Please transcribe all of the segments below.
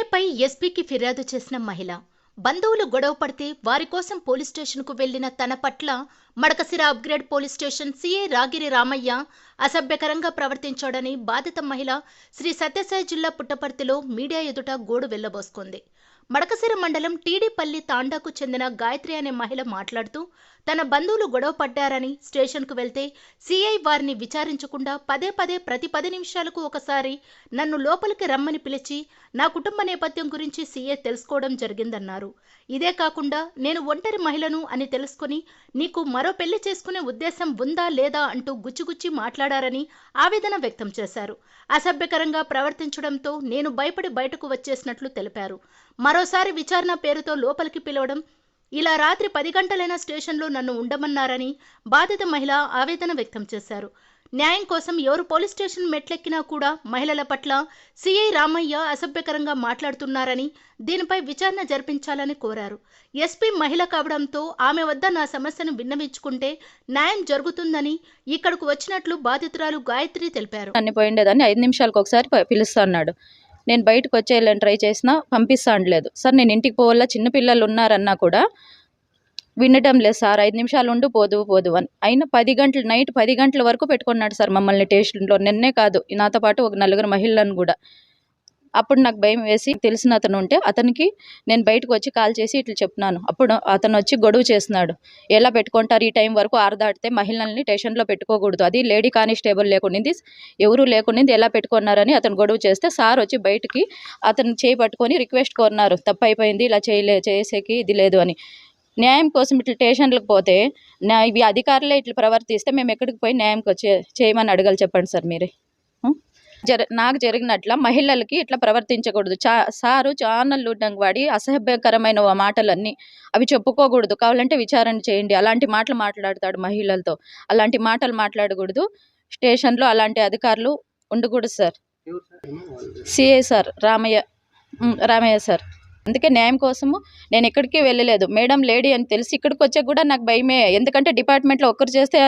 వినయ్పై ఎస్పీకి ఫిర్యాదు చేసిన మహిళ బంధువులు గొడవ పడితే వారి కోసం పోలీస్ స్టేషన్కు వెళ్ళిన తన పట్ల Madakasira upgrade police station CA Ragiri Ramayya అసభ్యకరంగా ప్రవర్తించాడని బాధిత మహిళ శ్రీ సత్యసాయి జిల్లా పుట్టపర్తిలో మీడియా ఎదుట గోడు వెళ్ళబోసుకుంది. మడకసిర మండలం టీడీపల్లి తాండాకు చెందిన గాయత్రి అనే మహిళ మాట్లాడుతూ తన బంధువులు గొడవ పడ్డారని స్టేషన్కు వెళ్తే సీఐ వారిని విచారించకుండా పదే పదే ప్రతి పది నిమిషాలకు ఒకసారి నన్ను లోపలికి రమ్మని పిలిచి నా కుటుంబ నేపథ్యం గురించి సీఐ తెలుసుకోవడం జరిగిందన్నారు. ఇదే కాకుండా నేను ఒంటరి మహిళను అని తెలుసుకుని నీకు మరో పెళ్ళి చేసుకునే ఉద్దేశం ఉందా లేదా అంటూ గుచ్చిగుచ్చి మాట్లాడారని ఆవేదన వ్యక్తం చేశారు. అసభ్యకరంగా ప్రవర్తించడంతో నేను భయపడి బయటకు వచ్చేసినట్లు తెలిపారు. మరోసారి విచారణ పేరుతో లోపలికి పిలవడం ఇలా రాత్రి పది గంటలైన స్టేషన్లో నన్ను ఉండమన్నారని బాధిత మహిళ ఆవేదన వ్యక్తం చేశారు. న్యాయం కోసం ఎవరు పోలీస్ స్టేషన్ మెట్లెక్కినా కూడా మహిళల పట్ల సిఐ రామయ్య అసభ్యకరంగా మాట్లాడుతున్నారని దీనిపై విచారణ జరిపించాలని కోరారు. ఎస్పీ మహిళ కావడంతో ఆమె వద్ద నా సమస్యను విన్నవించుకుంటే న్యాయం జరుగుతుందని ఇక్కడకు వచ్చినట్లు బాధితురాలు గాయత్రి తెలిపారు. అన్ని పోయిండేదాన్ని ఐదు నిమిషాలకు ఒకసారి పిలుస్తా అన్నాడు నేను బయటకు వచ్చేయాలని ట్రై చేసినా పంపిస్తాండలేదు సార్ నేను ఇంటికి పోవాలా? చిన్నపిల్లలు ఉన్నారన్నా కూడా వినడం లేదు సార్. ఐదు నిమిషాలు ఉండు పోదు పోదు అని. అయినా పది గంటలు నైట్ పది గంటల వరకు పెట్టుకున్నాడు సార్ మమ్మల్ని స్టేషన్లో నిన్నే కాదు నాతో పాటు ఒక నలుగురు మహిళలను కూడా. అప్పుడు నాకు భయం వేసి తెలిసిన అతను ఉంటే అతనికి నేను బయటకు వచ్చి కాల్ చేసి ఇట్లా చెప్తున్నాను అప్పుడు అతను వచ్చి గొడవ చేస్తున్నాడు. ఎలా పెట్టుకుంటారు? ఈ టైం వరకు ఆరు దాటితే మహిళల్ని స్టేషన్లో పెట్టుకోకూడదు. అది లేడీ కానిస్టేబుల్ లేకుండింది ఎవరు లేకుండింది ఎలా పెట్టుకున్నారని అతను గొడవ చేస్తే సార్ వచ్చి బయటికి అతను చేయి పట్టుకొని రిక్వెస్ట్ కోరినారు తప్పు అయిపోయింది ఇలా చేయలే చేసేకి ఇది లేదు అని. న్యాయం కోసం ఇట్లా స్టేషన్లకు పోతే నా ఇవి అధికారులే ఇట్లా ప్రవర్తిస్తే మేము ఎక్కడికి పోయి న్యాయంకి వచ్చే చేయమని అడగాలి చెప్పండి సార్ మీరే. జర నాకు జరిగినట్ల మహిళలకి ఇట్లా ప్రవర్తించకూడదు. చా సారు ఛానల్ వాడి అసభ్యకరమైన ఆ మాటలన్నీ అవి చెప్పుకోకూడదు. కావాలంటే విచారణ చేయండి. అలాంటి మాటలు మాట్లాడతాడు మహిళలతో. అలాంటి మాటలు మాట్లాడకూడదు. స్టేషన్లో అలాంటి అధికారులు ఉండకూడదు sir. CI sir? Ramayya. Ramayya sir. అందుకే న్యాయం కోసము నేను ఎక్కడికి వెళ్ళలేదు. మేడం లేడీ అని తెలిసి ఇక్కడికి వచ్చే కూడా నాకు భయమే. ఎందుకంటే డిపార్ట్మెంట్లో ఒక్కరు చేస్తే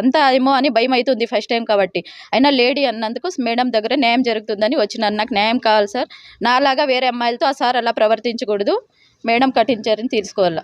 అంతా ఏమో అని భయం అవుతుంది ఫస్ట్ టైం కాబట్టి. అయినా లేడీ అన్నందుకు మేడం దగ్గర న్యాయం జరుగుతుందని వచ్చినాను. నాకు న్యాయం కావాలి సార్. నాలాగా వేరే అమ్మాయిలతో ఆ సార్ అలా ప్రవర్తించకూడదు. మేడం కఠిన చర్యను తీసుకోవాలా.